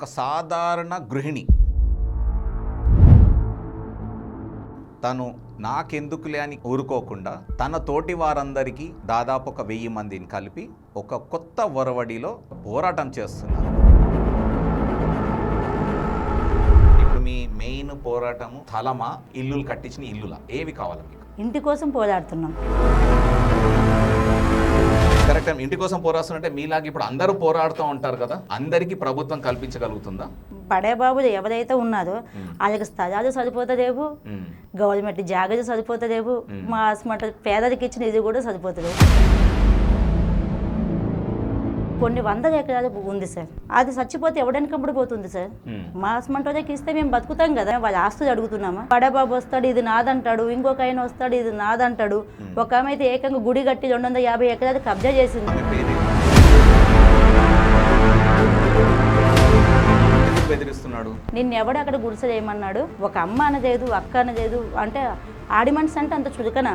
ఒక సాధారణ గృహిణి. తను నాకెందుకులే అని ఊరుకోకుండా తన తోటి వారందరికీ దాదాపు ఒక వెయ్యి మందిని కలిపి ఒక కొత్త ఒరవడిలో పోరాటం చేస్తున్నారు. ఇప్పుడు మీ మెయిన్ పోరాటము స్థలమా? ఇల్లులు కట్టించిన ఇల్లులా? ఏవి కావాలి మీకు? ఇంటి కోసం పోరాడుతున్నాం. కరెక్ట్ ఇంటి కోసం పోరాడుతుంటే మీలాగా ఇప్పుడు అందరూ పోరాడుతూ ఉంటారు కదా అందరికీ ప్రభుత్వం కల్పించగలుగుతుందా? బడే బాబులు ఎవరైతే ఉన్నారో వాళ్ళకి స్థలాలు సరిపోతలేవు మ్మ్. గవర్నమెంట్ జాగ్రత్త సరిపోతలేవు మా అసమంట పేదరికి ఇచ్చిన ఇది కూడా సరిపోతలేవు కొన్ని వందల ఎకరాలు ఉంది సార్. అది చచ్చిపోతే ఎవడెనకప్పుడు పోతుంది సార్. మా అసమంటోళ్ళకి ఇస్తే మేము బతుకుతాం కదా. వాళ్ళ ఆస్తులు అడుగుతున్నామా? బడబాబు వస్తాడు ఇది నాదంటాడు ఇంకొక ఆయన వస్తాడు ఇది నాదంటాడు. ఒక ఆమె అయితే ఏకంగా గుడి కట్టి రెండు వందల యాభై ఎకరాలు కబ్జా చేసింది. బెదిరిస్తున్నాడు? నిన్ను ఎవడు అక్కడ గుడిసె చేయమన్నాడు? ఒక అమ్మ అనలేదు అక్క అనలేదు. అంటే ఆడి మనిషి అంటే అంత చులకన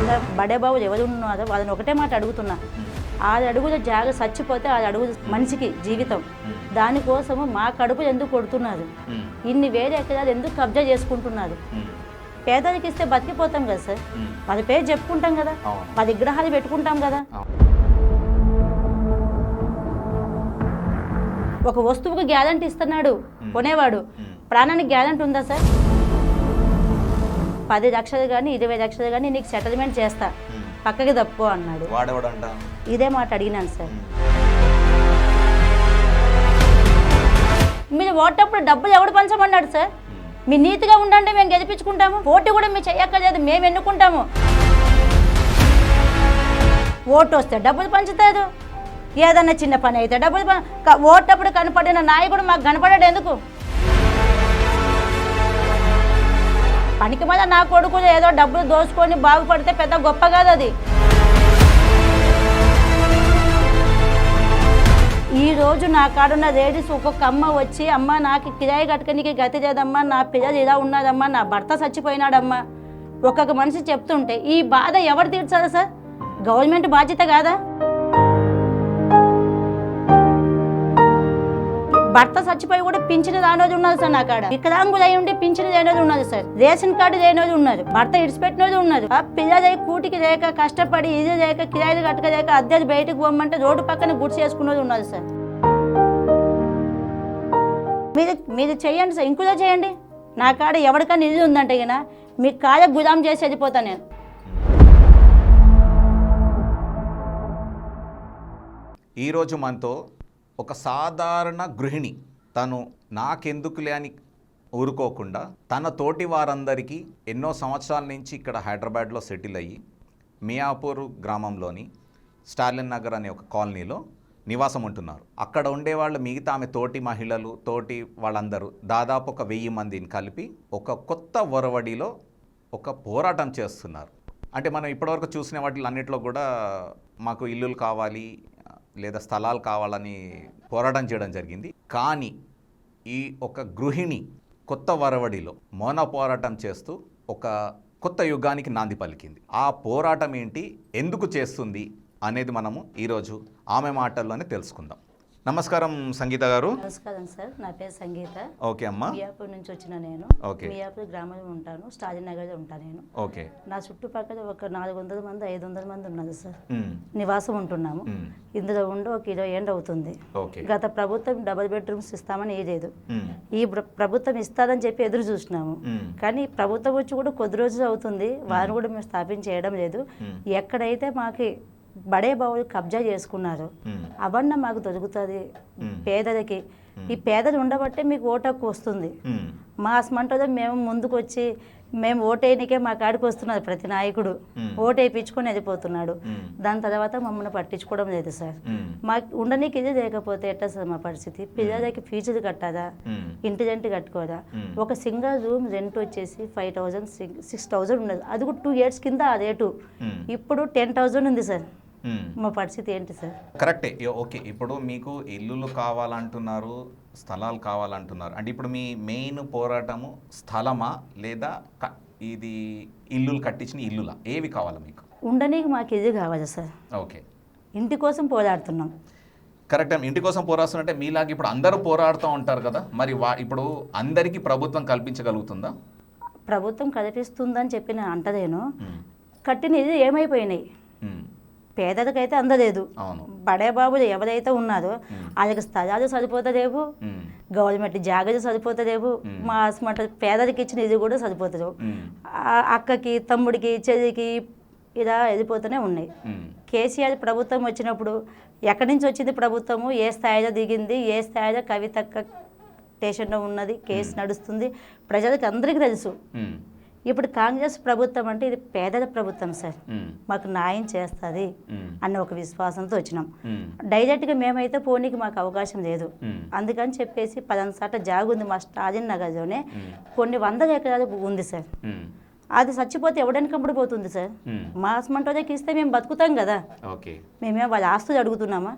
ఇంకా బడే బాబు ఎవరు ఉన్నారో వాళ్ళని ఒకటే మాట అడుగుతున్నా ఆరు అడుగుల జాగ చచ్చిపోతే ఆరు అడుగులు మనిషికి జీవితం దానికోసము మా కడుపు ఎందుకు కొడుతున్నారు. ఇన్ని వేరే ఎకరాలు ఎందుకు కబ్జా చేసుకుంటున్నారు. పేదలకి ఇస్తే బతికిపోతాం కదా సార్. పది పేరు చెప్పుకుంటాం కదా. పది విగ్రహాలు పెట్టుకుంటాం కదా. ఒక వస్తువుకు గ్యారంటీ ఇస్తున్నాడు కొనేవాడు. ప్రాణానికి గ్యారంటీ ఉందా సార్ పది లక్షలు కానీ ఇరవై లక్షలు కానీ నీకు సెటిల్మెంట్ చేస్తా. మ్మ్. పక్కకి తప్పుకో అన్నాడు. ఇదే మాట అడిగినాను సార్. మీరు ఓటప్పుడు డబ్బులు ఎవడు పంచమన్నాడు సార్? మీ నీతిగా ఉండండి మేము గెలిపించుకుంటాము. ఓటు కూడా మీరు చెయ్యక్కర్లేదు మేము ఎన్నుకుంటాము. ఓటు వస్తే డబ్బులు పంచుతారు ఏదన్నా చిన్న పని అయితే డబ్బులు ఓటప్పుడు కనపడిన నాయకుడు మాకు కనపడాడు ఎందుకు? పనికి మీద నా కొడుకు ఏదో డబ్బులు దోచుకొని బాగుపడితే పెద్ద గొప్ప కాదు అది. ఈ రోజు నా కాడున్న లేడీస్ ఒక్కొక్క అమ్మ వచ్చి అమ్మ నాకు కిరాయి కట్టుకనికి గతి లేదమ్మా నా పిల్లలు ఇలా ఉన్నదమ్మా నా భర్త చచ్చిపోయినాడమ్మా. ఒక్కొక్క మనిషి చెప్తుంటే ఈ బాధ ఎవరు తీర్చాలి సార్? గవర్నమెంట్ బాధ్యత కాదా? భర్త చచ్చిపోయి కూడా పింఛను దానోది ఉన్నది సార్ నా కాడ. వికలాంగులు అయి ఉండి పింఛను లేనోది ఉన్నది సార్. రేషన్ కార్డు లేనోది ఉన్నది. భర్త ఇడిచిపెట్టినోది ఉన్నది. ఆ పిల్లలై కూటికి లేక కష్టపడి ఇది లేక కిరాయిలు కట్టకలేక అద్దెలు బయటకు పోమంటే రోడ్డు పక్కన గుడ్స్ చేసుకున్నది ఉన్నది సార్. మీరు మీరు చేయండి సార్. ఇంకులో చేయండి. నా కాడ ఎవరికైనా ఇది ఉందంటే గిన మీ కాడ గుదాం చేసి వెళ్ళిపోతాను నేను. ఈరోజు మనతో ఒక సాధారణ గృహిణి తను నాకెందుకులే అని ఊరుకోకుండా తన తోటి వారందరికీ ఎన్నో సంవత్సరాల నుంచి ఇక్కడ హైదరాబాద్లో సెటిల్ అయ్యి మియాపూర్ గ్రామంలోని స్టాలిన్ నగర్ అనే ఒక కాలనీలో నివాసం ఉంటున్నారు. అక్కడ ఉండేవాళ్ళు మిగతా ఆమె తోటి మహిళలు తోటి వాళ్ళందరూ దాదాపు ఒక వెయ్యి మందిని కలిపి ఒక కొత్త ఒరవడిలో ఒక పోరాటం చేస్తున్నారు. అంటే మనం ఇప్పటివరకు చూసిన వాటిలన్నిట్లో కూడా మాకు ఇల్లులు కావాలి లేదా స్థలాలు కావాలని పోరాటం చేయడం జరిగింది. కానీ ఈ ఒక గృహిణి కొత్త వరవడిలో మౌన పోరాటం చేస్తూ ఒక కొత్త యుగానికి నాంది పలికింది. ఆ పోరాటం ఏంటి? ఎందుకు చేస్తుంది? అనేది మనము ఈరోజు ఆమె మాటల్లోనే తెలుసుకుందాం. నమస్కారం సంగీత గారు. నమస్కారం సార్ నా పేరు సంగీత. ఓకే అమ్మా. మియాపూర్ నుంచి వచ్చిన నేను. ఓకే. మియాపూర్ గ్రామంలో ఉంటాను స్టాలిన్ నగర్లో ఉంటాను నేను. ఓకే. నా చుట్టుపక్కల ఒక నాలుగు వందల మంది ఐదు వందల మంది ఉన్నారు సార్. నివాసం ఉంటున్నాము. ఇందులో ఉండి ఒక ఇరవై ఏళ్ళు అవుతుంది. గత ప్రభుత్వం డబుల్ బెడ్రూమ్స్ ఇస్తామని ఏలేదు ఈ ప్ర- ప్రభుత్వం ఇస్తారని చెప్పి ఎదురు చూసినాము. కానీ ప్రభుత్వం వచ్చి కూడా కొద్ది రోజులు అవుతుంది. వారిని కూడా మేము స్థాపించేయడం లేదు. ఎక్కడైతే మాకు బడే బావులు కబ్జా చేసుకున్నారు. అవన్న మాకు దొరుకుతుంది. పేదలకి. ఈ పేదలు ఉండబట్టే మీకు ఓటు వస్తుంది. మ్, మా స్మంటలో మేము ముందుకు వచ్చి మేము ఓటేయనికే మా కాడికి వస్తున్నారు ప్రతి నాయకుడు. మ్. ఓటు వేయించుకొని వెళ్ళిపోతున్నాడు దాని తర్వాత మమ్మల్ని పట్టించుకోవడం లేదు సార్. మాకు ఉండనీకి ఇది లేకపోతే ఎట్లా సార్ మా పరిస్థితి? పిల్లలకి ఫీజులు ఇంటి రెంట్ కట్టుకోదా. ఒక సింగిల్ రూమ్ రెంట్ వచ్చేసి ఫైవ్ థౌజండ్ సిక్స్ థౌజండ్ ఉండదు అది కూడా టూ ఇయర్స్ కింద ఆ రేటు ఇప్పుడు టెన్ థౌజండ్ ఉంది సార్. మ్. పరిస్థితి ఏంటి సార్? కరెక్టే. ఓకే. ఇప్పుడు మీకు ఇల్లులు కావాలంటున్నారు స్థలాలు కావాలంటున్నారు. అంటే ఇప్పుడు మీ మెయిన్ పోరాటము స్థలమా లేదా ఇది ఇల్లులు కట్టించిన ఇల్లులా? ఏవి కావాలి మీకు? ఉండనీకి మాకు ఇది కావాలి సార్. ఓకే. ఇంటి కోసం పోరాడుతున్నాం. కరెక్ట్. ఇంటి కోసం పోరాడుతున్నట్టే మీలాగా ఇప్పుడు అందరూ పోరాడుతూ ఉంటారు కదా? మరి వా ఇప్పుడు అందరికీ ప్రభుత్వం కల్పించగలుగుతుందా? ప్రభుత్వం కల్పిస్తుందని చెప్పి నేను అంటలేను. ఉమ్, కట్టిన ఇది ఏమైపోయినాయి పేదలకైతే అందలేదు. బడే బాబులు ఎవరైతే ఉన్నారో వాళ్ళకి స్థలాలు సరిపోతలేవు. గవర్నమెంట్ జాగ్రత్త సరిపోతలేవు. మా అసమంట పేదలకి ఇచ్చిన ఇది కూడా సరిపోతలేవు. అక్కకి తమ్ముడికి చెల్లికి ఇలా వెళ్ళిపోతూనే ఉన్నాయి. కేసీఆర్ ప్రభుత్వం వచ్చినప్పుడు ఎక్కడి నుంచి వచ్చింది ప్రభుత్వము? ఏ స్థాయిలో దిగింది? ఏ స్థాయిలో కవితక్క స్టేషన్లో ఉన్నది? కేసు నడుస్తుంది. ప్రజలకు అందరికీ తెలుసు. ఇప్పుడు కాంగ్రెస్ ప్రభుత్వం అంటే ఇది పేదల ప్రభుత్వం సార్. మాకు న్యాయం చేస్తుంది అన్న ఒక విశ్వాసంతో వచ్చినాం. డైరెక్ట్గా మేమైతే పోనీకి మాకు అవకాశం లేదు. అందుకని చెప్పేసి పలానా సాట జాగుంది మా స్టాలిన్ నగర్లోనే కొన్ని వందల ఎకరాలు ఉంది సార్. అది చచ్చిపోతే ఎవడెనకప్పుడు పోతుంది సార్? మా అసమంటోకి ఇస్తే మేము బతుకుతాం కదా. మేమే వాళ్ళ ఆస్తులు అడుగుతున్నామా?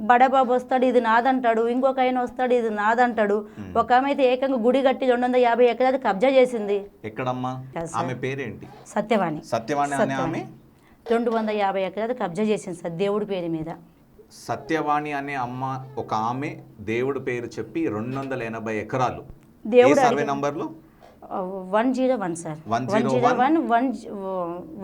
బడబాబు వస్తాడు ఇది నాదంటాడు ఇంకొక ఆయన వస్తాడు ఇది నాదంటాడు. ఒక ఆమె అయితే ఏకంగా గుడి కట్టి రెండు వందల యాభై ఎకరాలు కబ్జా చేసింది. ఎక్కడమ్మా. ఆమె పేరేంటి? సత్యవాణి. సత్యవాణి ఆమె? రెండు వందల యాభై ఎకరాలు కబ్జా చేసింది సార్ దేవుడి పేరు మీద. సత్యవాణి అనే అమ్మ ఒక ఆమె దేవుడి పేరు చెప్పి రెండు వందల ఎనభై ఎకరాలు. దేవుడు సర్వే నంబర్లు? One zero one sir. 101? One zero one? One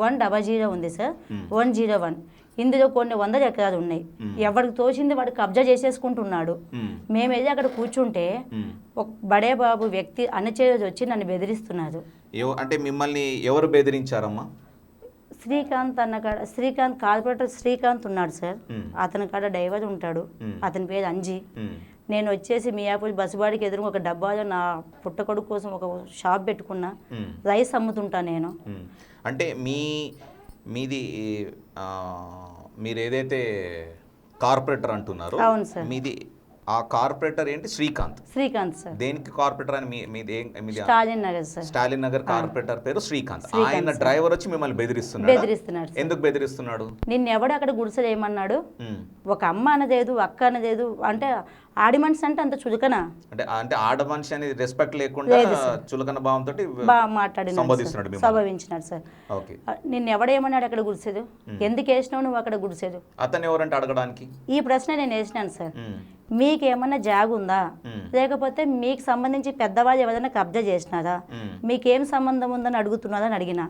one double zero ఉంది సార్. One zero one. ఇందులో కొన్ని వందల ఎకరాలు ఉన్నాయి. ఎవరికి తోచింది వాడు కబ్జా చేసేసుకుంటున్నాడు. మేము వెళ్ళి అక్కడ కూర్చుంటే. ఒక బడే బాబు వ్యక్తి అనుచరులు వచ్చి నన్ను బెదిరిస్తున్నారు. అంటే మిమ్మల్ని ఎవరు బెదిరించారమ్మా? శ్రీకాంత్ అన్న కాడ శ్రీకాంత్ కార్పొరేటర్ శ్రీకాంత్ ఉన్నాడు సార్. అతని కాడ డ్రైవర్ ఉంటాడు. అతని పేరు అంజీ. నేను వచ్చేసి మియాపూర్ బస్సుబాడికి ఎదురు ఒక డబ్బాలో నా పుట్టకొడుకు కోసం ఒక షాప్ పెట్టుకున్నా. రైస్ అమ్ముతుంటా నేను. అంటే మీ మీది మీరు ఏదైతే కార్పొరేటర్ అంటున్నారో అవును సార్. మీది ఆ కార్పొరేటర్ ఏంటి? శ్రీకాంత్. శ్రీకాంత్ సార్. దేనికి కార్పొరేటర్ అని మీ మీది స్టాలిన్ నగర్ సార్. స్టాలిన్ నగర్ కార్పొరేటర్ పేరు శ్రీకాంత్. ఆయన. డ్రైవర్ వచ్చి మిమ్మల్ని బెదిరిస్తున్నాడు? బెదిరిస్తున్నాడు ఎందుకు బెదిరిస్తున్నాడు? నిన్ను ఎవడు అక్కడ గుడిసెలేమన్నాడు ఉమ్. ఒక అమ్మ అనలేదు అక్క అనలేదు అంటే ఆడి మనిషి అంటే అంత చులకన? అంటే అంటే ఆడ మనిషి అనేది రెస్పెక్ట్ లేకుండా. చులకన భావంతో మాట్లాడినాడు. సంభవించినాడు సార్. ఓకే. నిన్ను ఎవడేమన్నాడు అక్కడ గుడిసేదు? ఎందుకు వేసినావు నువ్వు అక్కడ గుడిసేదు? అతను ఎవరంటే అడగడానికి? ఈ ప్రశ్న నేను వేసినాను సార్. ఉమ్, మీకేమన్నా జాగుందా? ఉమ్, లేకపోతే మీకు సంబంధించి పెద్దవాళ్ళు ఎవరైనా కబ్జా చేసినారా? మీకేం సంబంధం ఉందని అడుగుతున్నారని అడిగిన.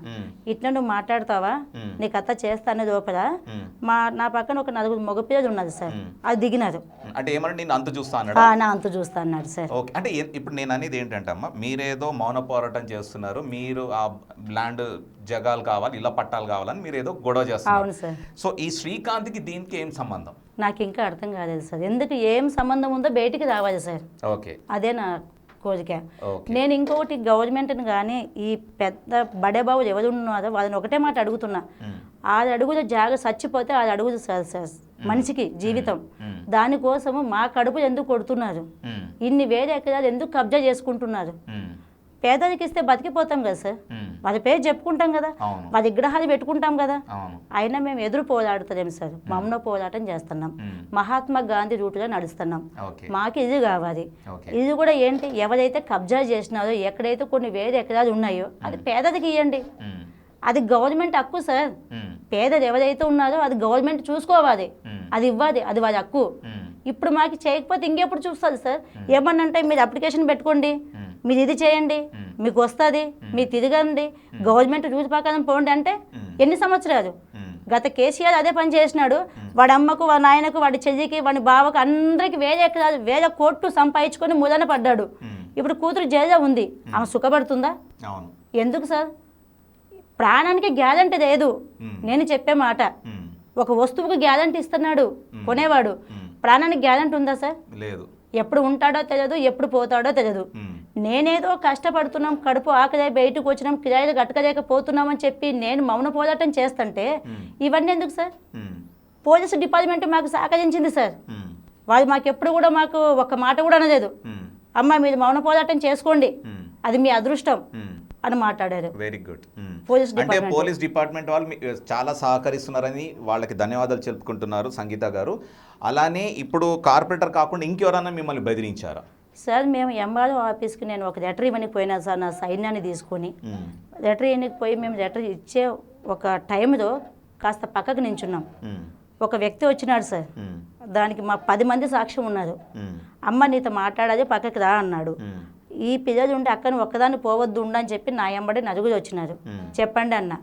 ఇట్లా నువ్వు మాట్లాడతావా? నీకు అత్త చేస్తానే లోపల ఉమ్, మా నా పక్కన ఒక నలుగురు మగపిల్లలు ఉన్నది సార్. అది దిగినారు. అంటే ఏమన్నా నేను అంత చూస్తా అన్నాడు? నా అంత చూస్తా అన్నాడు సార్. ఓకే. అంటే ఇప్పుడు నేను అనేది ఏంటంటే అమ్మా మీరేదో మౌన పోరాటం చేస్తున్నారు మీరు ఆ ల్యాండ్ జగాలు కావాలి ఇలా పట్టాలు కావాలని మీరు ఏదో గొడవ చేస్తున్నారు. సో ఈ శ్రీకాంత్కి దీనికి ఏం సంబంధం? నాకు ఇంకా అర్థం కాలేదు సార్. ఎందుకు ఏం సంబంధం ఉందో బయటికి రావాలి సార్. ఓకే. అదే నా కోరిక. ఓకే. నేను ఇంకొకటి గవర్నమెంట్ని కానీ ఈ పెద్ద బడే బాబులు ఎవరు ఉన్నారో వాళ్ళని ఒకటే మాట అడుగుతున్నా. ఆరు అడుగుల జాగ చచ్చిపోతే సార్ సార్ మనిషికి జీవితం. దానికోసము మా కడుపు ఎందుకు కొడుతున్నారు? ఇన్ని వేరే ఎకరాలు ఎందుకు కబ్జా చేసుకుంటున్నారు? ఉమ్, పేదలకి ఇస్తే బతికిపోతాం కదా సార్. వాళ్ళ పేరు చెప్పుకుంటాం కదా. వాళ్ళ విగ్రహాలు పెట్టుకుంటాం కదా. అయినా మేము ఎదురు పోరాడుతలేం సార్. మౌన పోరాటం చేస్తున్నాం. మహాత్మా గాంధీ రూటులో నడుస్తున్నాం. మాకు ఇది కావాలి. ఇది కూడా ఏంటి? ఎవరైతే కబ్జా చేసినారో ఎక్కడైతే కొన్ని వేరే ఎకరాలు ఉన్నాయో అది పేదలకు ఇవ్వండి అది గవర్నమెంట్ హక్కు సార్. పేదలు ఎవరైతే ఉన్నారో అది గవర్నమెంట్ చూసుకోవాలి. అది ఇవ్వాలి. అది వారి హక్కు. ఇప్పుడు మాకు చేయకపోతే ఇంకెప్పుడు చూస్తుంది సార్? ఏమన్నంటే మీరు అప్లికేషన్ పెట్టుకోండి. మీరు ఇది చేయండి. మీకు వస్తుంది. మీరు తిరగండి గవర్నమెంట్ రూల్స్ ప్రకారం పోండి అంటే. ఎన్ని సంవత్సరాలు? గత కేసీఆర్ అదే పని చేసినాడు. వాడి అమ్మకు వాడి నాయనకు వాడి చెల్లికి వాడి బావకు అందరికి వేరే ఎకరాలు వేరే కోట్లు సంపాదించుకొని మూలన పడ్డాడు. ఇప్పుడు కూతురు జైల్లో ఉంది. ఆమె సుఖపడుతుందా? ఎందుకు సార్? ప్రాణానికి గ్యారంటీ లేదు. నేను చెప్పే మాట. ఒక వస్తువుకు గ్యారంటీ ఇస్తున్నాడు. కొనేవాడు. ప్రాణానికి గ్యారంటీ ఉందా సార్? లేదు. ఎప్పుడు ఉంటాడో తెలియదు ఎప్పుడు పోతాడో తెలియదు నేనేదో కష్టపడుతున్నాం కడుపు ఆకలే బయటకు వచ్చినాం కిరాయిలు కట్టకలేకపోతున్నామని చెప్పి నేను మౌన పోరాటం చేస్తుంటే ఇవన్నీ ఎందుకు సార్? పోలీసు డిపార్ట్మెంట్ మాకు సహకరించింది సార్. వాళ్ళు మాకు ఎప్పుడు కూడా మాకు ఒక మాట కూడా అనలేదు. అమ్మ మీరు మౌన పోరాటం చేసుకోండి. అది మీ అదృష్టం. అని మాట్లాడారు. Very good. పోలీస్ అంటే పోలీస్ డిపార్ట్మెంట్ వాళ్ళు చాలా సహకరిస్తున్నారని వాళ్ళకి ధన్యవాదాలు చెప్పుకుంటున్నారు సంగీత గారు. అలానే ఇప్పుడు కార్పొరేటర్ కాకుండా ఇంకెవరన్నా మిమ్మల్ని బెదిరించారా? సార్ మేము ఎంఆర్ఓ ఆఫీస్కి నేను ఒక లెటర్ ఇవ్వనికి పోయినా సార్ నా సైన్యాన్ని తీసుకొని. లెటర్ ఇవ్వనికి పోయి మేము లెటర్ ఇచ్చే ఒక టైంలో కాస్త పక్కకు నించున్నాం. ఒక వ్యక్తి వచ్చినాడు సార్. దానికి మా పది మంది సాక్ష్యం ఉన్నారు. అమ్మ నీతో మాట్లాడాలి పక్కకి రా అన్నాడు. ఈ పిల్లలు ఉంటే అక్కని ఒక్కదాన్ని పోవద్దు ఉండని చెప్పి నా ఎంబడి నలుగురు వచ్చినారు. చెప్పండి అన్న.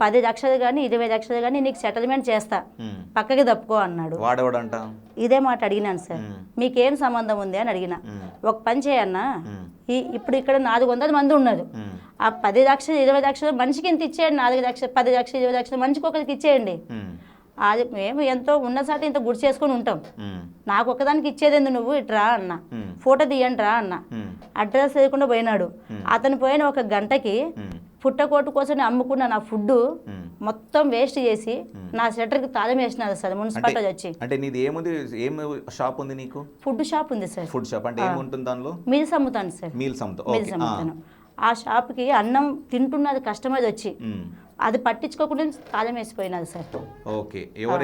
పది లక్షలు కానీ ఇరవై లక్షలు కానీ నీకు సెటిల్మెంట్ చేస్తా. పక్కకి తప్పుకో అన్నాడు. ఇదే మాట అడిగినాను సార్. మీకేం సంబంధం ఉంది అని అడిగిన. ఒక పని చేయన్నా ఈ ఇప్పుడు ఇక్కడ నాలుగు వందల మంది ఉన్నారు. ఆ పది లక్షలు ఇరవై లక్షలు మనిషికి ఇంత ఇచ్చేయండి? నాలుగు లక్షలు పది లక్షలు ఇరవై లక్షలు మనిషికి ఒకరికి ఇచ్చేయండి. అది మేము ఎంతో ఉన్న సాటి ఇంత గుడి చేసుకొని ఉంటాం. నాకు ఒకదానికి ఇచ్చేది నువ్వు? ఇట్రా అన్న. ఫోటో తీయండి రా అన్న. అడ్రస్ లేకుండా పోయినాడు. అతను పోయిన ఒక గంటకి పుట్టకోటు కోసం నేను అమ్ముకున్న నా ఫుడ్. మొత్తం వేస్ట్ చేసి నా షట్టర్కి తాళం వేసినారు సార్ మున్సిపాలిటీ వచ్చి. అంటే నీది ఏముంది ఏం షాప్ ఉంది నీకు? ఫుడ్ షాప్ ఉంది సార్. ఫుడ్ షాప్ అంటే ఏముంటుంది దానిలో? మీల్స్ అమ్ముతాను సార్. మీల్స్ అమ్ముతా మీల్స్ ఓకే అమ్ముతాను ఆ షాప్కి అన్నం తింటున్నది కస్టమర్ వచ్చి. అది పట్టించుకోకుండా తాళం వేసిపోయినది సార్. ఓకే ఎవరు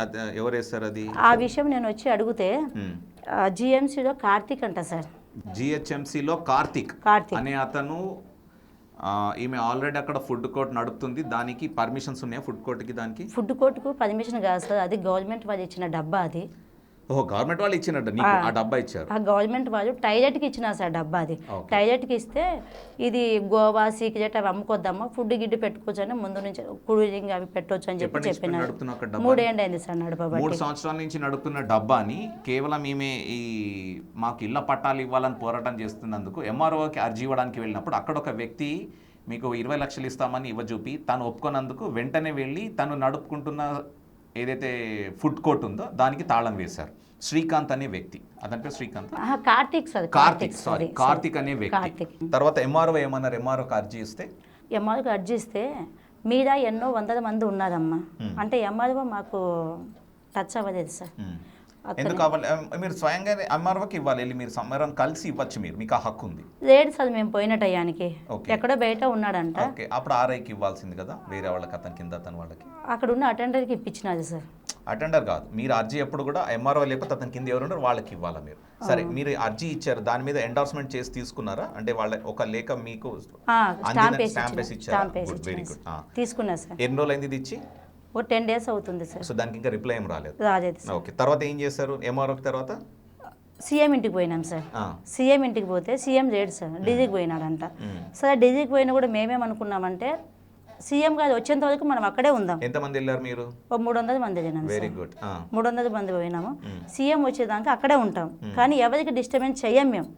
అద- ఎవరు వేసారు అది? ఆ విషయం నేను వచ్చి అడిగితే జిఎంసీలో కార్తీక్ అంట సార్. జిహెచ్ఎంసిలో కార్తిక్ కార్తీక్. అనే అతను ఈమె ఆల్రెడీ అక్కడ ఫుడ్ కోర్ట్ నడుపుతుంది. దానికి పర్మిషన్స్ ఉన్నాయా? ఫుడ్ కోర్ట్కి దానికి? ఫుడ్ కోర్టుకు పర్మిషన్ కాదు సార్. అది గవర్నమెంట్ వాళ్ళు ఇచ్చిన డబ్బా అది. ఓహో గవర్నమెంట్ వాళ్ళు ఇచ్చినట్టు నీకు ఆ. డబ్బా ఇచ్చారు. ఆ గవర్నమెంట్ వాళ్ళు టైలెట్కి ఇచ్చిన సార్ డబ్బా అది. టైలెట్కి ఇస్తే ఇది గోవా సీక్రెట్ అవి అమ్ముకొద్దామా ఫుడ్ గిడ్డు పెట్టుకోవచ్చు అని ముందు నుంచి కూలింగ్ అవి పెట్టవచ్చు అని చెప్పి చెప్పినారు. మూడేండ్ అయింది సార్ మూడు నడపబట్టి సంవత్సరాల నుంచి నడుపుతున్న డబ్బాని కేవలం ఈమె ఈ మాకు ఇళ్ళ పట్టాలు ఇవ్వాలని పోరాటం చేస్తున్నందుకు ఎంఆర్ఓకి అర్జీ ఇవ్వడానికి వెళ్ళినప్పుడు అక్కడ ఒక వ్యక్తి మీకు ఇరవై లక్షలు ఇస్తామని ఇవ్వజూపి తను ఒప్పుకున్నందుకు వెంటనే వెళ్ళి తను నడుపుకుంటున్న ఏదైతే ఫుడ్ కోర్ట్ ఉందో దానికి తాళం వేశారు. శ్రీకాంత్ అనే వ్యక్తి. అతని పేరు శ్రీకాంత్? కార్తీక్ సార్. కార్తిక్ సారీ. కార్తిక్ అనే వ్యక్తి. తర్వాత ఎంఆర్ఓ ఏమన్నారు? ఎంఆర్ఓకి అర్జీ ఇస్తే? ఎంఆర్ఓకి అర్జిస్తే మీద ఎన్నో వందల మంది ఉన్నారమ్మా. అంటే ఎంఆర్ఓ మాకు టచ్ అవ్వలేదు సార్. ఎందుకు కావాలి మీరు స్వయంగా ఎంఆర్ఓకి ఇవ్వాలి. వెళ్ళి మీరు సమరం కలిసి ఇవ్వచ్చు మీరు. మీకు ఆ హక్కు ఉంది. లేదు సార్ మేము పోయిన టయానికి. ఎక్కడో బయట ఉన్నాడంట. ఓకే. అప్పుడు ఆర్ఐకి ఇవ్వాల్సింది కదా? వేరే వాళ్ళకి అతని కింద అతని వాళ్ళకి? అక్కడ ఉన్న అటెండర్కి ఇప్పించినది సార్. అటెండర్ కాదు. మీరు అర్జీ ఎప్పుడు కూడా ఎంఆర్ఓ లేకపోతే అతని కింద ఎవరు ఉన్నారో వాళ్ళకి ఇవ్వాలా మీరు? సరే మీరు అర్జీ ఇచ్చారు. దాని మీద ఎండార్స్మెంట్ చేసి తీసుకున్నారా? అంటే వాళ్ళ ఒక లేఖ మీకు స్టాంప్ వేసి ఇచ్చారా? వెరీ గుడ్ తీసుకున్నా సార్. ఎన్ని రోజులు అయింది ఇది ఇచ్చి? ఓ టెన్ డేస్ అవుతుంది సార్. సో దానికి ఇంకా రిప్లై ఏం రాలేదు. రాలేదు సార్. ఓకే తర్వాత ఏం చేశారు? ఎంఆర్ఓకి తర్వాత? సీఎం ఇంటికి పోయినాం సార్. సీఎం ఇంటికి పోతే సీఎం లేడు సార్ డీజీకి పోయినాడంట. సరే డీజీకి పోయినా కూడా మేమేమనుకున్నామంటే సీఎం గారు వచ్చేంత వరకు మనం అక్కడే ఉందాం. ఎంతమంది వెళ్ళారు మీరు? ఓ మూడు వందల మంది వెళ్ళినాం వెరీ సార్ గుడ్. మూడు వందల మంది పోయినాము. సీఎం వచ్చేదాకా అక్కడే ఉంటాం. కానీ ఎవరికి డిస్టర్బెన్స్ చెయ్యం మేము.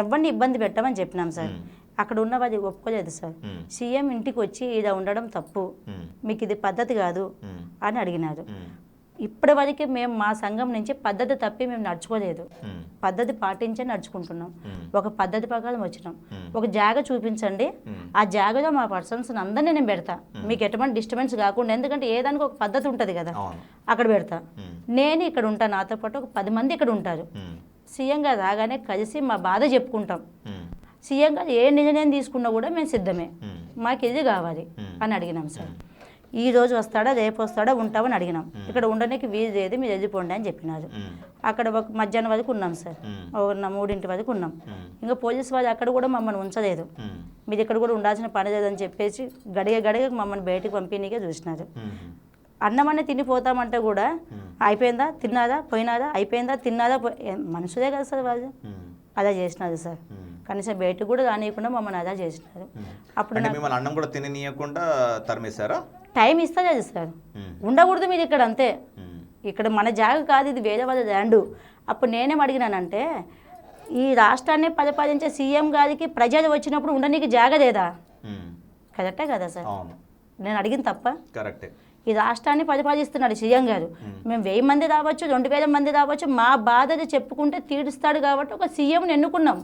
ఎవరిని ఇబ్బంది పెట్టమని చెప్పినాం సార్. అక్కడ ఉన్న వాళ్ళు ఒప్పుకోలేదు సార్. సీఎం ఇంటికి వచ్చి ఇలా ఉండడం తప్పు. మీకు ఇది పద్ధతి కాదు అని అడిగినారు. ఇప్పటి వరకు మేము మా సంఘం నుంచి పద్ధతి తప్పి మేము నడుచుకోలేదు. పద్ధతి పాటించే నడుచుకుంటున్నాం. ఒక పద్ధతి ప్రకారం వచ్చినాం. ఒక జాగ చూపించండి. ఆ జాగలో మా పర్సన్స్ అందరినీ నేను పెడతా. మీకు ఎటువంటి డిస్టర్బెన్స్ కాకుండా ఎందుకంటే ఏదానికి ఒక పద్ధతి ఉంటుంది కదా. అక్కడ పెడతా. నేను ఇక్కడ ఉంటాను నాతో పాటు ఒక పది మంది ఇక్కడ ఉంటారు. సీఎం గారు రాగానే కలిసి మా బాధ చెప్పుకుంటాం. సీఎం గారు ఏ నిర్ణయం తీసుకున్నా కూడా మేము సిద్ధమే. మాకు ఇది కావాలి అని అడిగినాం సార్. ఈ రోజు వస్తాడా రేపు వస్తాడా ఉంటామని అడిగినాం. ఇక్కడ ఉండడానికి వీలు లేదు మీరు వెళ్ళిపోండి అని చెప్పినారు. అక్కడ ఒక మధ్యాహ్నం వరకు ఉన్నాం సార్. ఒక మూడింటి వరకు ఉన్నాం. ఇంకా పోలీస్ వాళ్ళు అక్కడ కూడా మమ్మల్ని ఉంచలేదు. మీరు ఇక్కడ కూడా ఉండాల్సిన పని లేదని చెప్పేసి గడిగ గడిగ మమ్మల్ని బయటకు పంపిణీకే చూసినారు. అన్నమని తినిపోతామంటే కూడా అయిపోయిందా తిన్నారా పోయినారా అయిపోయిందా తిన్నారా మనుషులే కదా సార్ వాళ్ళు. అలా చేసినారు సార్. కనీసం బయటకు కూడా రానియకుండా మమ్మల్ని అలా చేసినారు. అప్పుడు అన్నం కూడా తిననీయకుండా తరిమేశారా? Time ఇస్తలేదు sir. ఉమ్, ఉండకూడదు మీరు ఇక్కడ అంతే. ఉమ్, ఇక్కడ మన జాగ కాదు ఇది వేరే వాళ్ళ ల్యాండ్ అప్పుడు నేనేం అడిగినానంటే ఈ రాష్ట్రాన్ని పరిపాలించే సీఎం గారికి ప్రజలు వచ్చినప్పుడు ఉండనీకి జాగ లేదా? ఉమ్, కరెక్టే కదా సార్. నేను అడిగిన తప్ప. కరెక్టే. ఈ రాష్ట్రాన్ని పరిపాలిస్తున్నాడు సీఎం గారు. మేము వెయ్యి మంది రావచ్చు రెండు వేల మంది రావచ్చు మా బాధలు చెప్పుకుంటే తీరుస్తాడు కాబట్టి ఒక సీఎంని ఎన్నుకున్నాం.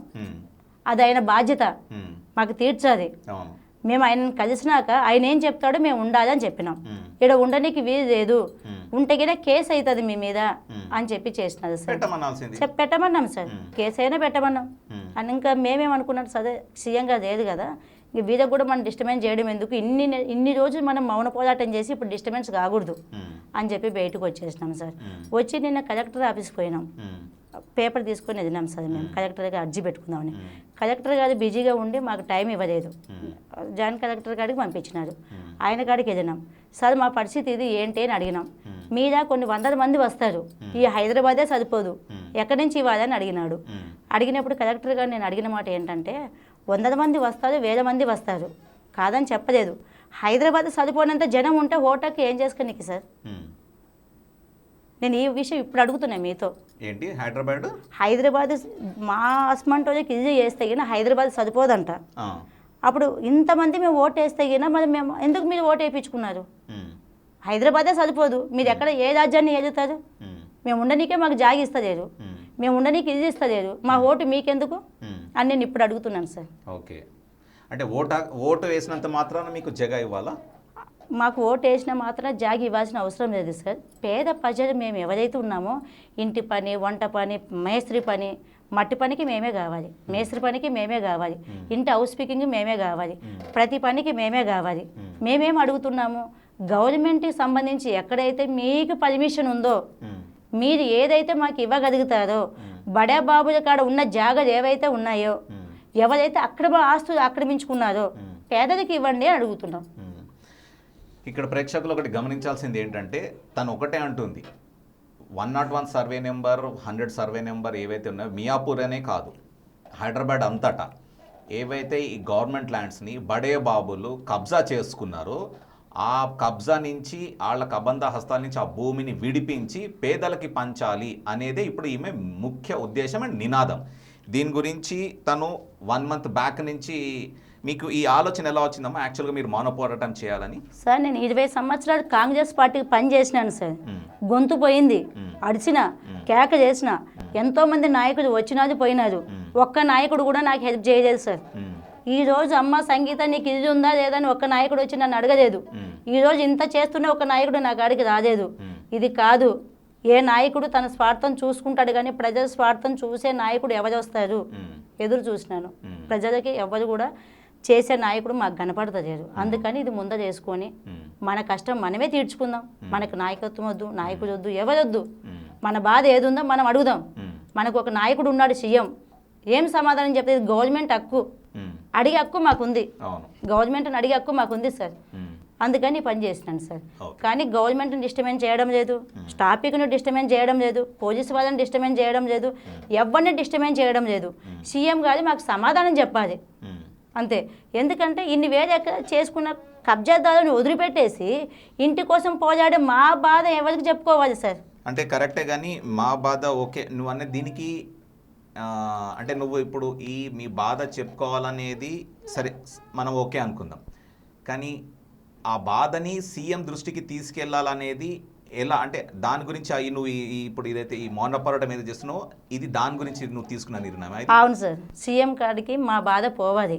అది ఆయన బాధ్యత. మాకు తీర్చాలి. మేము ఆయనను కలిసినాక ఆయన ఏం చెప్తాడో మేము ఉండాలి అని చెప్పినాం ఇక్కడ ఉండడానికి వీలు లేదు. ఉమ్. ఉంటేగిన కేసు అవుతుంది మీ మీద అని చెప్పి చేసినది సార్. పెట్టమన్నాం సార్. కేసు అయినా పెట్టమన్నాం. అని ఇంకా మేమేమనుకున్నాం సరే సీఎం గారు లేదు కదా. ఇంక వీళ్ళకి కూడా మనం డిస్టర్బెన్స్ చేయడం ఎందుకు? ఇన్ని ఇన్ని రోజులు మనం మౌన పోరాటం చేసి ఇప్పుడు డిస్టర్బెన్స్ కాకూడదు అని చెప్పి బయటకు వచ్చేసినాం సార్. వచ్చి నిన్న కలెక్టర్ ఆఫీస్కి పోయినాం. పేపర్ తీసుకొని వెళ్ళినాం సార్ మేము. కలెక్టర్ గారికి అర్జీ పెట్టుకుందామని. కలెక్టర్ గారు బిజీగా ఉండి మాకు టైం ఇవ్వలేదు. జాయింట్ కలెక్టర్ గారికి పంపించినారు. ఆయన కాడికి వెళ్ళినాం సార్ మా పరిస్థితి ఇది ఏంటి అని అడిగినాం. మీద కొన్ని వందల మంది వస్తారు. ఈ హైదరాబాదే సరిపోదు. ఎక్కడి నుంచి ఇవ్వాలని అడిగినాడు. అడిగినప్పుడు కలెక్టర్ గారు నేను అడిగిన మాట ఏంటంటే వందల మంది వస్తారు వేల మంది వస్తారు. కాదని చెప్పలేదు. హైదరాబాద్ సరిపోయినంత జనం ఉంటే హోటల్కి ఏం చేసుకోనికి సార్. నేను ఈ విషయం ఇప్పుడు అడుగుతున్నాను మీతో. ఏంటి? హైదరాబాద్? హైదరాబాద్ మా హస్మంటోకి ఇది చేస్తే గిన హైదరాబాద్ సరిపోదంట. అప్పుడు ఇంతమంది మేము ఓటు వేస్తే గిన మరి మేము ఎందుకు మీరు ఓటు వేయించుకున్నారు. హైదరాబాదే సరిపోదు. మీరు ఎక్కడ ఏ రాజ్యాన్ని ఏలుతారు? మ్మ్. ఉండనీకే మాకు జాగి ఇస్తలేరు. మ్మ్. ఉండనీకి ఇది ఇస్తలేరు. మా ఓటు మీకెందుకు. అని నేను ఇప్పుడు అడుగుతున్నాను సార్. ఓకే. అంటే ఓట ఓటు వేసినంత మాత్రాన మీకు జగ ఇవ్వాలా? మాకు ఓటు వేసిన మాత్రం జాగి ఇవ్వాల్సిన అవసరం లేదు సార్. పేద ప్రజలు మేము ఎవరైతే ఉన్నామో ఇంటి పని వంట పని మేస్త్రి పని మట్టి పనికి మేమే కావాలి. మేస్త్రి పనికి మేమే కావాలి. ఇంటి హౌస్ స్పీకింగ్ మేమే కావాలి. ప్రతి పనికి మేమే కావాలి. మేమేం. అడుగుతున్నాము? గవర్నమెంట్కి సంబంధించి ఎక్కడైతే మీకు పర్మిషన్ ఉందో. మీరు ఏదైతే మాకు ఇవ్వగలుగుతారో బడా బాబుల కాడ ఉన్న జాగాలు ఏవైతే ఉన్నాయో. ఎవరైతే అక్రమ ఆస్తులు ఆక్రమించుకున్నారో పేదలకు ఇవ్వండి అని అడుగుతున్నాం. ఇక్కడ ప్రేక్షకులు ఒకటి గమనించాల్సింది ఏంటంటే తను ఒకటే అంటుంది. One not one survey number hundred survey number ఏవైతే ఉన్నాయో మియాపూర్ అనే కాదు. హైదరాబాద్ అంతటా. ఏవైతే ఈ గవర్నమెంట్ ల్యాండ్స్ని బడే బాబులు కబ్జా చేసుకున్నారో ఆ కబ్జా నుంచి వాళ్ళ కబంధ హస్తాల నుంచి ఆ భూమిని విడిపించి పేదలకి పంచాలి అనేదే ఇప్పుడు ఈమె ముఖ్య ఉద్దేశం అండ్ నినాదం. దీని గురించి తను వన్ మంత్ బ్యాక్ నుంచి మీకు ఈ ఆలోచన ఎలా వచ్చిందమ్మా యాక్చువల్గా మీరు మౌన పోరాటం చేయాలని సార్ నేను ఇరవై సంవత్సరాలు కాంగ్రెస్ పార్టీకి పని చేసినాను సార్. గొంతు పోయింది. అడిచిన కేక చేసిన ఎంతో మంది నాయకులు వచ్చినారు పోయినారు ఒక్క నాయకుడు కూడా నాకు హెల్ప్ చేయలేదు సార్. ఈ రోజు అమ్మ సంగీత నీకు ఇది ఉందా లేదని ఒక్క నాయకుడు వచ్చి నన్ను అడగలేదు. ఈ రోజు ఇంత చేస్తున్న ఒక నాయకుడు నా కాడికి రాలేదు. ఇది కాదు ఏ నాయకుడు తన స్వార్థం చూసుకుంటాడు కానీ ప్రజల స్వార్థం చూసే నాయకుడు ఎవరు వస్తారు. ఎదురు చూసినాను. ప్రజలకి ఎవరు కూడా చేసే నాయకుడు మాకు కనపడతలేరు అందుకని ఇది ముంద చేసుకొని. మన కష్టం మనమే తీర్చుకుందాం. మనకు నాయకత్వం వద్దు నాయకుడు వద్దు ఎవరొద్దు. మన బాధ ఏది ఉందో మనం అడుగుదాం. మనకు ఒక నాయకుడు ఉన్నాడు సీఎం. ఏం సమాధానం చెప్తే ఇది గవర్నమెంట్ హక్కు. అడిగే హక్కు మాకుంది. గవర్నమెంట్ని అడిగే హక్కు మాకుంది సార్. అందుకని పని చేసినాను సార్. కానీ గవర్నమెంట్ని డిస్టర్బెన్స్ చేయడం లేదు. ట్రాఫిక్ను డిస్టర్బెన్స్ చేయడం లేదు. పోలీసు వాళ్ళని డిస్టర్బెన్స్ చేయడం లేదు. ఎవరిని డిస్టర్బెన్స్ చేయడం లేదు. సీఎం గారు మాకు సమాధానం చెప్పాలి. అంతే. ఎందుకంటే ఇన్ని వేరే చేసుకున్న కబ్జాదారుని వదిలిపెట్టేసి ఇంటి కోసం పోజాడే మా బాధ ఎవరికి చెప్పుకోవాలి సార్? అంటే కరెక్టే కానీ మా బాధ ఓకే. నువ్వు అనే దీనికి అంటే నువ్వు ఇప్పుడు ఈ మీ బాధ చెప్పుకోవాలనేది సరే మనం ఓకే అనుకుందాం. కానీ ఆ బాధని సీఎం దృష్టికి తీసుకెళ్ళాలనేది ఎలా అంటే దాని గురించి ఈ నువ్వు ఇప్పుడు ఇదైతే ఈ మౌన పోరాటం ఏది చేస్తున్నావో ఇది దాని గురించి నువ్వు తీసుకున్న నిర్ణయం అవును సార్. సీఎం కాడికి మా బాధ పోవాలి.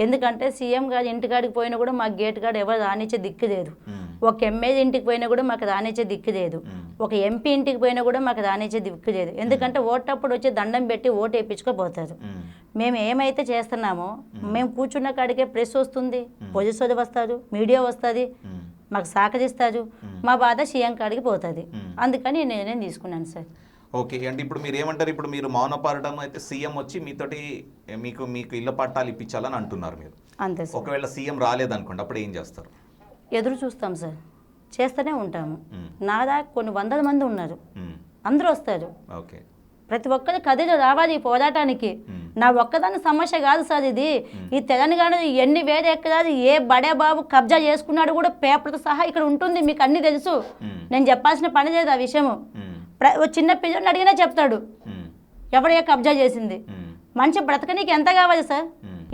ఎందుకంటే సీఎం గారి ఇంటికాడికి పోయినా కూడా మాకు గేట్ కాడ ఎవరు రానిచ్చే దిక్కు లేదు. ఒక ఎమ్మెల్యే ఇంటికి పోయినా కూడా మాకు రానిచ్చే దిక్కు లేదు. ఒక ఎంపీ ఇంటికి పోయినా కూడా మాకు రానిచ్చే దిక్కు లేదు. ఎందుకంటే ఓటప్పుడు వచ్చి దండం పెట్టి ఓటు వేయించుకోపోతారు మ్మ్. ఏమైతే చేస్తున్నామో మేము. కూర్చున్న కాడికే ప్రెస్ వస్తుంది వాళ్ళు వస్తారు మీడియా వస్తుంది. మాకు సహకరిస్తారు మా బాధ సీఎం కాడికి పోతుంది. అందుకని నేను నిర్ణయం తీసుకున్నాను సార్. ఓకే అంటే ఇప్పుడు మీరు ఏమంటారు ఇప్పుడు మీరు మౌన పోరాటం అయితే సీఎం వచ్చి మీతోటి మీకు మీకు ఇళ్ళ పట్టాలు ఇప్పించాలని అంటున్నారు మీరు. అంతే సార్. ఒకవేళ సీఎం రాలేదనుకోండి అప్పుడు ఏం చేస్తారు? ఎదురు చూస్తాం సార్. చేస్తూనే ఉంటాము. నా దాకా కొన్ని వందల మంది ఉన్నారు. అందరూ వస్తారు. ఓకే. ప్రతి ఒక్కరి కథలు రావాలి ఈ పోరాటానికి. నా ఒక్కదాని సమస్య కాదు సార్ ఇది. ఈ తెలంగాణ ఎన్ని వేరే ఎక్కడాలు ఏ బడే బాబు కబ్జా చేసుకున్నాడు కూడా పేపర్తో సహా ఇక్కడ ఉంటుంది మీకు అన్ని తెలుసు. నేను చెప్పాల్సిన పని లేదు ఆ విషయము. చిన్న పిల్లల్ని అడిగినా చెప్తాడు. ఎవడే కబ్జా చేసింది. మంచి బ్రతకనీకి ఎంత కావాలి సార్.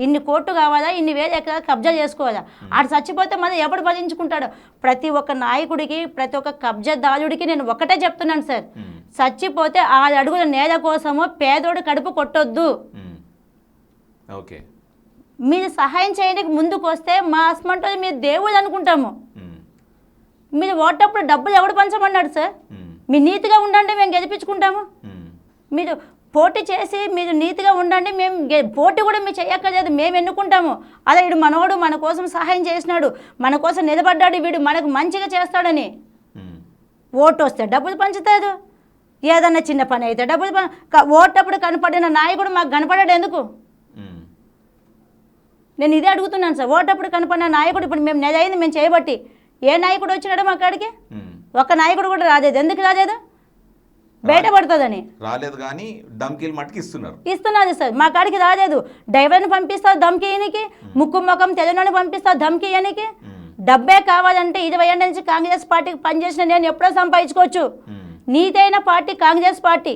ఇన్ని కోట్లు కావాలా? ఇన్ని వేలు ఎక్కడ కబ్జా చేసుకోవాలా? ఆడు చచ్చిపోతే మరి ఎవడు భరించుకుంటాడు ప్రతి ఒక్క నాయకుడికి ప్రతి ఒక్క కబ్జాదారుడికి నేను ఒకటే చెప్తున్నాను సార్. చచ్చిపోతే ఆరు అడుగుల నేల కోసమో పేదోడు కడుపు కొట్టొద్దు. ఓకే మీరు సహాయం చేయడానికి ముందుకు వస్తే మా హస్బెండ్ మీరు దేవుడు అనుకుంటాము. మీరు ఓటప్పుడు డబ్బులు ఎవడు పంచమన్నాడు సార్. మీరు నీతిగా ఉండండి మేము గెలిపించుకుంటాము. మీరు పోటీ చేసి మీరు నీతిగా ఉండండి మేము పోటీ కూడా మీరు చేయక్కర్లేదు మేము ఎన్నుకుంటాము అదే వీడు మనోడు మన కోసం సహాయం చేసినాడు మన కోసం నిలబడ్డాడు వీడు మనకు మంచిగా చేస్తాడని. ఓటు వస్తే డబ్బులు పంచుతారు ఏదన్నా చిన్న పని అయితే డబ్బులు ఓటప్పుడు కనపడిన నాయకుడు మాకు కనపడాడు ఎందుకు. నేను ఇదే అడుగుతున్నాను సార్. ఓటప్పుడు కనపడిన నాయకుడు ఇప్పుడు మేము అయింది మేము చేయబట్టి. ఏ నాయకుడు వచ్చినాడో మా కాడికి? మ్మ్. ఒక నాయకుడు కూడా రాలేదు. ఎందుకు రాలేదు? బయటపడుతుందని. రాలేదు కానీ ధమ్కీలు మట్టుకు ఇస్తున్నారు. ఇస్తున్నది సార్. మా కాడికి రాలేదు. డ్రైవర్ని పంపిస్తారు ధమ్కి ఇయనికి ముక్కు ముఖం తెలియని పంపిస్తారు ధమ్కి ఇయనికి మ్మ్. డబ్బే కావాలంటే ఇరవై ఏళ్ళ నుంచి కాంగ్రెస్ పార్టీకి పనిచేసిన నేను ఎప్పుడో సంపాదించుకోవచ్చు. నీతైన పార్టీ కాంగ్రెస్ పార్టీ.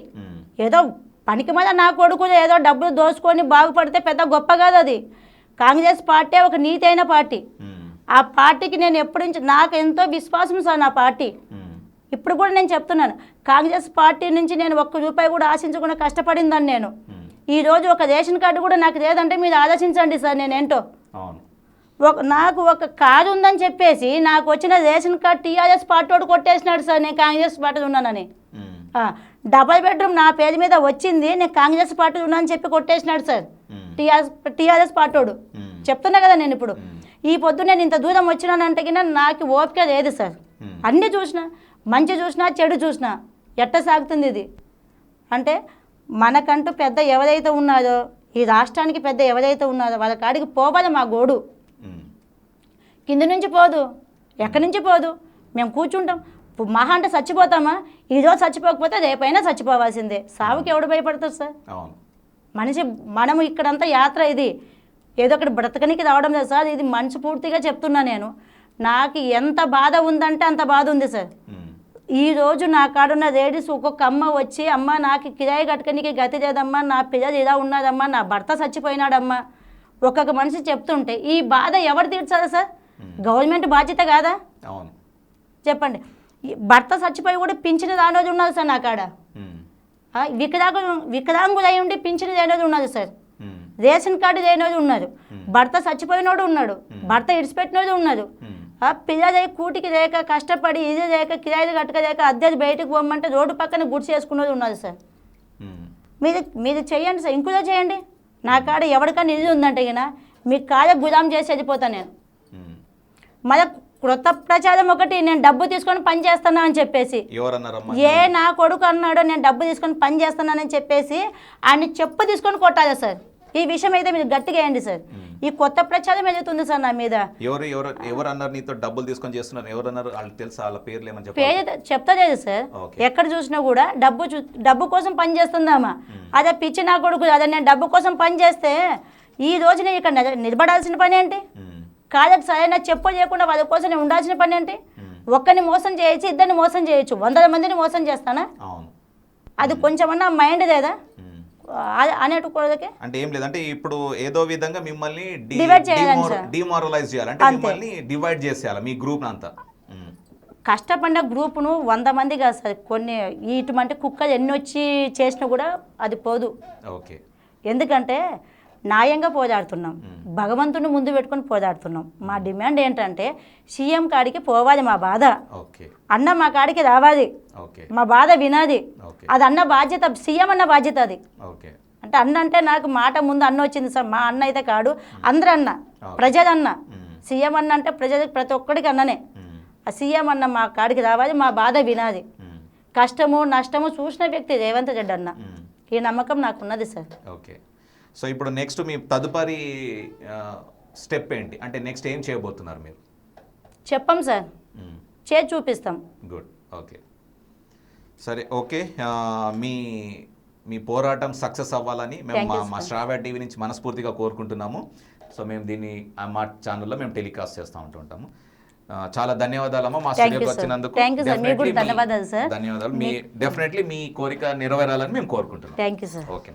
ఏదో పనికి మీద నా కొడుకులు ఏదో డబ్బులు దోచుకొని బాగుపడితే పెద్ద గొప్ప కాదు అది. కాంగ్రెస్ పార్టీ ఒక నీతైన పార్టీ. ఆ పార్టీకి నేను ఎప్పటి నుంచి నాకు ఎంతో విశ్వాసం సార్ నా పార్టీ. ఇప్పుడు కూడా నేను చెప్తున్నాను కాంగ్రెస్ పార్టీ నుంచి నేను ఒక్క రూపాయి కూడా ఆశించకుండా కష్టపడిందని నేను మ్మ్. ఈ రోజు ఒక రేషన్ కార్డు కూడా నాకు లేదంటే మీరు ఆలోచించండి సార్ నేనేంటో అవును ఒక నాకు ఒక కారు ఉందని చెప్పేసి నాకు వచ్చిన రేషన్ కార్డు టీఆర్ఎస్ పార్టీ వాడు కొట్టేసినాడు సార్ నేను కాంగ్రెస్ పార్టీ ఉన్నానని డబల్ బెడ్రూమ్ నా పేరు మీద వచ్చింది నేను కాంగ్రెస్ పార్టీ ఉన్నానని చెప్పి కొట్టేసినాడు సార్. టీఆర్ఎస్ టీఆర్ఎస్ పార్టీ వాడు మ్మ్. చెప్తున్నా కదా నేను ఇప్పుడు. ఈ పొద్దు నేను ఇంత దూరం వచ్చినానంటే నాకు ఓపిక లేదు సార్. అన్నీ చూసినా మంచి చూసినా చెడు చూసినా ఎట్ట సాగుతుంది ఇది? అంటే మనకంటూ పెద్ద ఎవరైతే ఉన్నారో ఈ రాష్ట్రానికి పెద్ద ఎవరైతే ఉన్నారో వాళ్ళ కాడికి పోవాలి మా గోడు. కింద నుంచి పోదు ఎక్కడి నుంచి పోదు? మేము కూర్చుంటాం. మహా అంటే చచ్చిపోతామా? ఈరోజు చచ్చిపోకపోతే రేపైనా చచ్చిపోవాల్సిందే. సావుకి ఎవడు భయపడతారు సార్? అవును. మనిషి మనము ఇక్కడంతా యాత్ర ఇది. ఏదో ఒకటి బ్రతకనికి రావడం లేదు సార్. ఇది మనసు పూర్తిగా చెప్తున్నా నేను. నాకు ఎంత బాధ ఉందంటే అంత బాధ ఉంది సార్. ఈ రోజు నా కాడున్న లేడీస్ ఒక్కొక్క అమ్మ వచ్చి అమ్మ నాకు కిరాయి కట్టుకనికి గతి లేదమ్మా. నా పిల్లలు ఇలా ఉన్నదమ్మా నా భర్త చచ్చిపోయినాడమ్మా. ఒక్కొక్క మనిషి చెప్తుంటే ఈ బాధ ఎవరు తీర్చాలి సార్? గవర్నమెంట్ బాధ్యత కాదా? చెప్పండి. ఈ భర్త చచ్చిపోయి కూడా పింఛను రానోది ఉన్నది సార్ నా కాడ. మ్మ్. ఆ, వికలాంగు వికలాంగులై ఉండి పింఛను లేనోది ఉన్నది సార్. రేషన్ కార్డు లేనోడు ఉన్నారు భర్త చచ్చిపోయినోడు ఉన్నాడు. భర్త ఇడిచిపెట్టినోడు ఉన్నారు పిల్లలై కూటికి లేక కష్టపడి ఇది లేక కిరాయిలు కట్టకలేక అద్దెలు బయటకు పోమంటే రోడ్డు పక్కన గుడి చేసుకున్నది ఉన్నది సార్. మీరు మీరు చేయండి సార్. ఇంకోదో చేయండి. నా కాడ ఎవరికైనా ఇది ఉందంటే గిన మీ కాడ గుదాం చేసి వెళ్ళిపోతాను నేను. మ్మ్. క్రొత్త ప్రచారం ఒకటి నేను డబ్బు తీసుకొని పని చేస్తున్నా అని చెప్పేసి. ఏ నా కొడుకు అన్నాడో నేను డబ్బు తీసుకొని పని చేస్తున్నానని చెప్పేసి ఆయన చెప్పు తీసుకొని కొట్టాలి సార్. ఈ విషయం అయితే మీరు గట్టిగా వేయండి సార్. ఈ కొత్త ప్రచారం ఎదుగుతుంది సార్ నా మీద? ఎవరు ఎవరు ఎవరు అన్నారు నీతో డబ్బులు తీసుకొని చేస్తున్నారు? ఎవరు అన్నారు తెలుసా? వాళ్ళ పేర్లు ఏమని చెప్పాలి? పేరు చెప్తలేదు సార్. ఎక్కడ చూసినా కూడా డబ్బు చూ డబ్బు కోసం పని చేస్తుందామా అదే పిచ్చి నా కొడుకు అదే నేను డబ్బు కోసం పని చేస్తే ఈ రోజు నేను ఇక్కడ నిల- నిలబడాల్సిన పని ఏంటి? కాళ్ళకి సరైన చెప్పు చేయకుండా వాళ్ళ కోసం నేను ఉండాల్సిన పని ఏంటి. ఒక్కరిని మోసం చేయొచ్చు ఇద్దరిని మోసం చేయొచ్చు. వందల మందిని మోసం చేస్తానా? అది కొంచెమన్నా మైండ్ లేదా? మ్మ్. అనేటుకోదకే అంటే ఏం లేదంటే ఇప్పుడు ఏదో విధంగా మిమ్మల్ని. డిమారలైజ్ చేయాలి. అంటే. మిమ్మల్ని డివైడ్ చేసేయాలి మీ గ్రూప్ అంతా. కష్టపడిన గ్రూపును వంద మంది కాదు సార్. కొన్ని ఇటువంటి కుక్కలు ఎన్ని వచ్చి చేసినా కూడా అది పోదు. ఓకే. ఎందుకంటే న్యాయంగా పోరాడుతున్నాం భగవంతుని ముందు పెట్టుకొని పోరాడుతున్నాం మా డిమాండ్ ఏంటంటే సీఎం కాడికి పోవాలి మా బాధ. అన్న మా కాడికి రావాలి. మా బాధ వినాది. అది అన్న బాధ్యత సీఎం అన్న బాధ్యత అది. అంటే అన్న అంటే నాకు మాట ముందు అన్న వచ్చింది సార్. మా అన్న అయితే కాడు. అందరూ అన్న. ప్రజలన్న. సీఎం అన్న అంటే ప్రజలకు ప్రతి ఒక్కడికి అన్ననే. ఆ సీఎం అన్న మా కాడికి రావాలి మా బాధ వినాది. కష్టము నష్టము చూసిన వ్యక్తి రేవంత్ రెడ్డి అన్న. ఈ నమ్మకం నాకున్నది సార్. ఓకే. సో ఇప్పుడు నెక్స్ట్ మీ తదుపరి స్టెప్ ఏంటి? అంటే నెక్స్ట్ ఏం చేయబోతున్నారు మీరు? చెప్పం సార్. చేసి చూపిస్తాం. గుడ్ ఓకే సరే ఓకే మీ మీ పోరాటం సక్సెస్ అవ్వాలని మేము మా మా. శ్రావ్య టీవీ నుంచి మనస్ఫూర్తిగా కోరుకుంటున్నాము. సో మేము దీన్ని మా ఛానల్లో మేము టెలికాస్ట్ చేస్తూ ఉంటుంటాము. చాలా ధన్యవాదాలమ్మా మా స్టూడియోకి. వచ్చినందుకు ధన్యవాదాలు, మీ డెఫినెట్లీ మీ కోరిక నెరవేరాలని మేము కోరుకుంటున్నాం. ఓకే